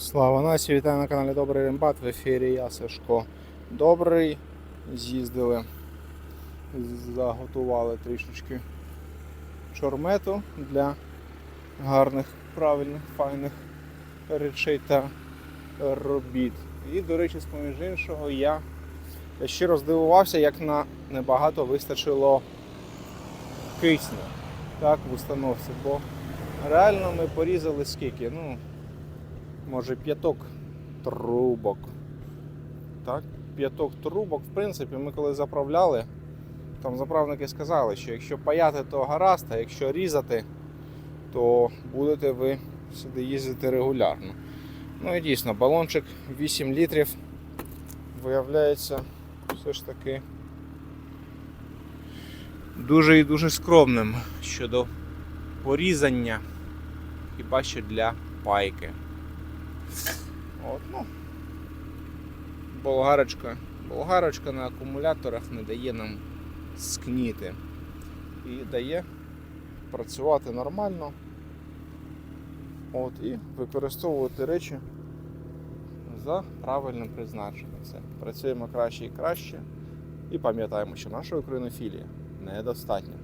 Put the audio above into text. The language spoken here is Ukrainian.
Слава Насі, вітаю на каналі Добрий Рембат. В ефірі я Сашко Добрий. З'їздили, заготували трішечки чормету для гарних, правильних, файних речей та робіт. І, до речі, з-поміж іншого, я, я щиро здивувався, як на небагато вистачило кисню так, в установці, бо реально ми порізали скільки? Ну, може п'яток трубок. Так, п'яток трубок, в принципі, ми коли заправляли, там заправники сказали, що якщо паяти, то гаразд, а якщо різати, то будете ви сюди їздити регулярно. Ну і дійсно, балончик 8 літрів виявляється все ж таки дуже і дуже скромним щодо порізання, хіба що для пайки. От, ну, болгарочка. Болгарочка на акумуляторах не дає нам скніти. І дає працювати нормально. От, і використовувати речі за правильним призначенням. Все. Працюємо краще і краще. І пам'ятаємо, що наша українофілія недостатня.